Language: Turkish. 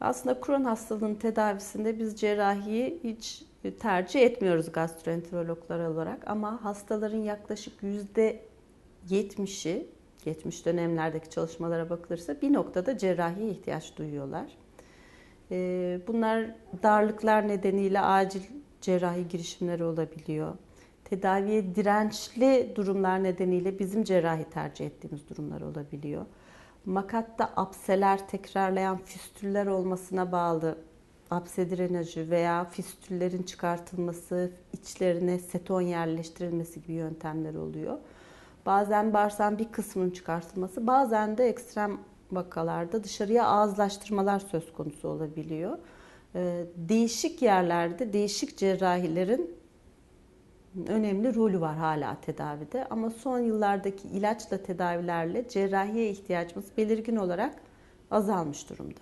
Aslında Crohn hastalığının tedavisinde biz cerrahiyi hiç tercih etmiyoruz gastroenterologlar olarak ama hastaların yaklaşık yüzde 70'i geçmiş dönemlerdeki çalışmalara bakılırsa bir noktada cerrahiye ihtiyaç duyuyorlar. Ee, bunlar darlıklar nedeniyle acil cerrahi girişimleri olabiliyor. Tedaviye dirençli durumlar nedeniyle bizim cerrahi tercih ettiğimiz durumlar olabiliyor. Makatta apseler, tekrarlayan fistüller olmasına bağlı apse drenajı veya fistüllerin çıkartılması, içlerine seton yerleştirilmesi gibi yöntemler oluyor. Bazen bağırsağın bir kısmının çıkartılması, bazen de ekstrem vakalarda dışarıya ağızlaştırmalar söz konusu olabiliyor. Ee, değişik yerlerde değişik cerrahilerin önemli rolü var hala tedavide ama son yıllardaki ilaçla tedavilerle cerrahiye ihtiyacımız belirgin olarak azalmış durumda.